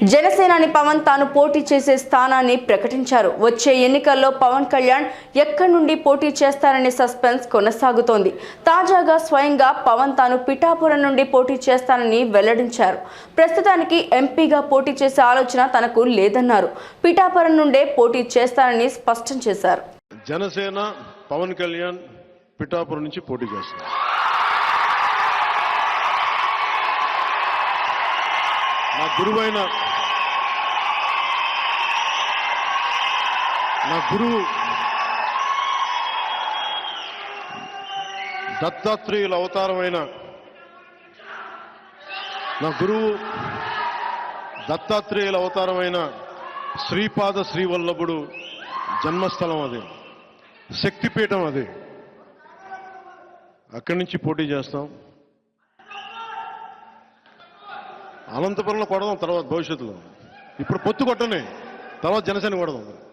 జనసేనాని పవన్ తాను పోటీ చేసే స్థానాన్ని ప్రకటించారు. వచ్చే ఎన్నికల్లో పవన్ కళ్యాణ్ ఎక్కడి నుండి పోటీ చేస్తారనే సస్పెన్స్ కొనసాగుతోంది. తాజాగా స్వయంగా పవన్ తాను పిఠాపురం నుండి పోటీ చేస్తానని వెల్లడించారు. ప్రస్తుతానికి ఎంపీగా పోటీ చేసే ఆలోచన తనకు లేదన్నారు. పిఠాపురం నుండే పోటీ చేస్తానని స్పష్టం చేశారు. జనసేన పవన్ కళ్యాణ్ పిఠాపురం నుంచి పోటీ చేస్తారు గురువైన నా గురువు దత్తాత్రేయుల అవతారమైన నా గురువు దత్తాత్రేయుల అవతారమైన శ్రీపాద శ్రీవల్లభుడు జన్మస్థలం అది. శక్తిపీఠం అది. అక్కడి నుంచి పోటీ చేస్తాం. అనంతపురంలో కొడదాం తర్వాత భవిష్యత్తులో. ఇప్పుడు పొత్తు కొట్టనే తర్వాత జనసేన కొడదాం.